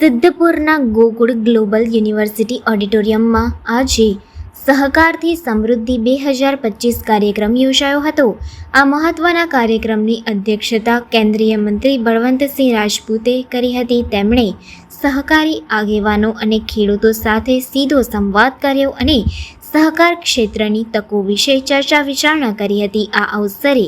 સિદ્ધપુરના Gokul global university ઓડિટોરિયમમાં આજે સહકારથી સમૃદ્ધિ બે હજાર પચીસ કાર્યક્રમ યોજાયો હતો. આ મહત્વના કાર્યક્રમની અધ્યક્ષતા કેન્દ્રીય મંત્રી બળવંતસિંહ રાજપૂતે કરી હતી. તેમણે સહકારી આગેવાનો અને ખેડૂતો સાથે સીધો સંવાદ કર્યો અને સહકાર ક્ષેત્રની તકો વિશે ચર્ચા વિચારણા કરી હતી. આ અવસરે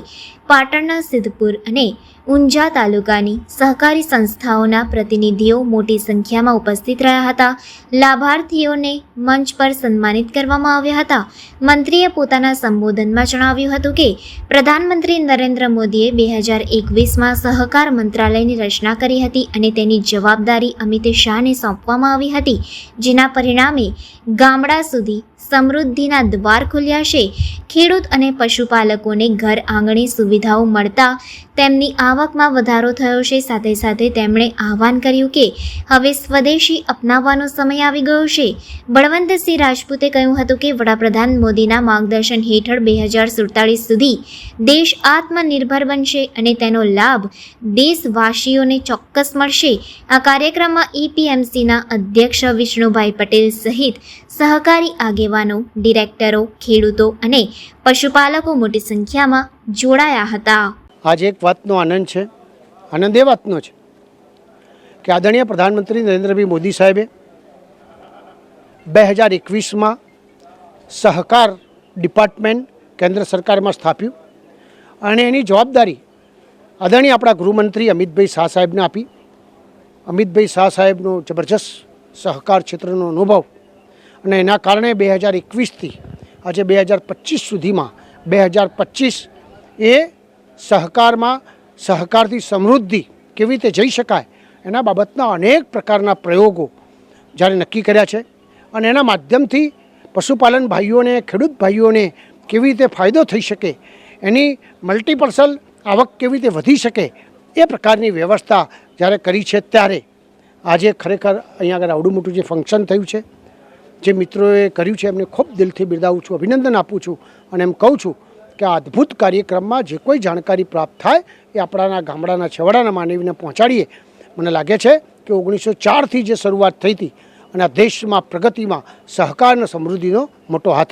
પાટણના સિદ્ધપુર અને ઊંઝા તાલુકાની સહકારી સંસ્થાઓના પ્રતિનિધિઓ મોટી સંખ્યામાં ઉપસ્થિત રહ્યા હતા. લાભાર્થીઓને મંચ પર સન્માનિત કરવામાં આવ્યા હતા. મંત્રીએ પોતાના સંબોધનમાં જણાવ્યું હતું કે, પ્રધાનમંત્રી નરેન્દ્ર મોદીએ બે હજાર એકવીસમાં સહકાર મંત્રાલયની રચના કરી હતી અને તેની જવાબદારી અમિત શાહને સોંપવામાં આવી હતી. જેના પરિણામે ગામડા સુધી સમૃદ્ધિના દ્વાર ખુલ્યા છે. ખેડૂત અને પશુપાલકોને ઘર આંગણે સુવિધાઓ મળતા તેમની આવકમાં વધારો થયો છે. સાથે સાથે તેમણે આહવાન કર્યું કે હવે સ્વદેશી અપનાવવાનો સમય આવી ગયો છે. બળવંતસિંહ રાજપૂતે કહ્યું હતું કે વડાપ્રધાન મોદીના માર્ગદર્શન હેઠળ બે હજાર સુડતાલીસ સુધી દેશ આત્મનિર્ભર બનશે અને તેનો લાભ દેશવાસીઓને ચોક્કસ મળશે. આ કાર્યક્રમમાં એપીએમસીના અધ્યક્ષ વિષ્ણુભાઈ પટેલ સહિત સહકારી આગેવાનો, ડિરેક્ટરો, ખેડૂતો અને પશુપાલકો મોટી સંખ્યામાં જોડાયા હતા. આજે એક વાતનો આનંદ છે, આનંદ એ વાતનો છે કે આદરણીય પ્રધાનમંત્રી નરેન્દ્રભાઈ મોદી સાહેબે બે હજાર એકવીસમાં સહકાર ડિપાર્ટમેન્ટ કેન્દ્ર સરકારમાં સ્થાપ્યું અને એની જવાબદારી આદરણીય આપણા ગૃહમંત્રી અમિતભાઈ શાહ સાહેબને આપી. અમિતભાઈ શાહ સાહેબનો જબરજસ્ત સહકાર ક્ષેત્રનો અનુભવ અને એના કારણે બે હજાર એકવીસથી, આજે બે હજાર પચીસ સુધીમાં બે હજાર પચીસ એ સહકારમાં, સહકારથી સમૃદ્ધિ કેવી રીતે જઈ શકાય એના બાબતના અનેક પ્રકારના પ્રયોગો જ્યારે નક્કી કર્યા છે અને એના માધ્યમથી પશુપાલન ભાઈઓને, ખેડૂત ભાઈઓને કેવી રીતે ફાયદો થઈ શકે, એની મલ્ટીપર્સલ આવક કેવી રીતે વધી શકે એ પ્રકારની વ્યવસ્થા જ્યારે કરી છે ત્યારે આજે ખરેખર અહીંયા આગળ આવડું મોટું જે ફંક્શન થયું છે, જે મિત્રોએ કર્યું છે, એમને ખૂબ દિલથી બિરદાવું છું, અભિનંદન આપું છું અને એમ કહું છું કે આ અદ્ભુત કાર્યક્રમમાં જે કોઈ જાણકારી પ્રાપ્ત થાય એ આપણાના ગામડાના છેવાડાના માનવીને પહોંચાડીએ. મને લાગે છે કે ઓગણીસો ચારથી જે શરૂઆત થઈ હતી અને આ દેશમાં પ્રગતિમાં સહકાર અને સમૃદ્ધિનો મોટો હાથ રહે